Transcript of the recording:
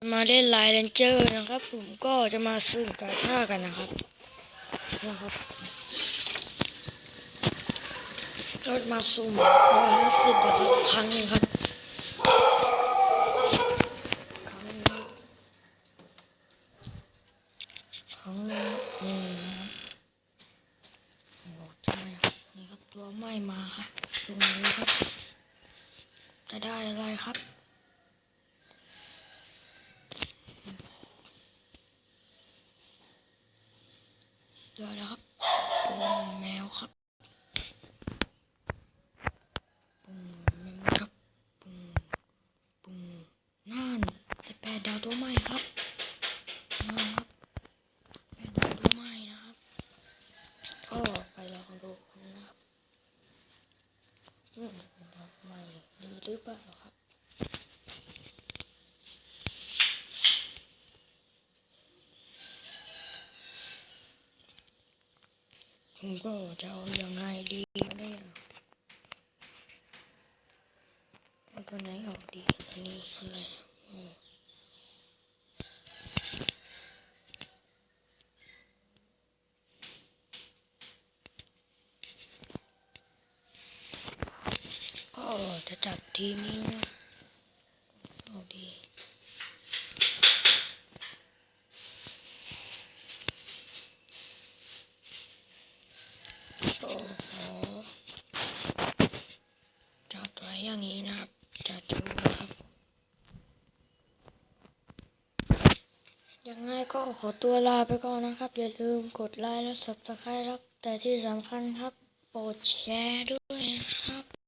มาเล่นไลน์เรนเจอร์นะครับ ผมก็จะมาซื้อกาชากันนะครับนะครับรถมาสุ่มร้อยห้าสิบนะครับครั้งหนึ่งครับครั้งหนึงครับครั้งหนึงหนึ่งนะครับโอ้ใช่ครับนี่ครับตัวไม่มาครับตรงนี้ครับจะได้อะไรครับ เจอแล้วครับตัวแมวครับปุ้งแมวครับปุ้งปุ้งนั่นไอแปดดาวตัวใหม่ครับนั่นครับแปดดาวตัวใหม่นะครับก็ไปลองดูกันนะครับอืมดาวใหม่ดีหรือเปล่าครับ ผมก็จะเอายังไงดีเนี่ยเอาตัวไหนออกดีอันนี้อะไรก็จะจับทีนี้นะเอาดี โอ้โหจัด ไว้อย่างนี้นะครับจะดูนะครับยังไงก็ขอตัวลาไปก่อนนะครับ อย่าลืมกดไลค์และ subscribe ครับ แต่ที่สำคัญครับ โปรดแชร์ด้วยนะครับ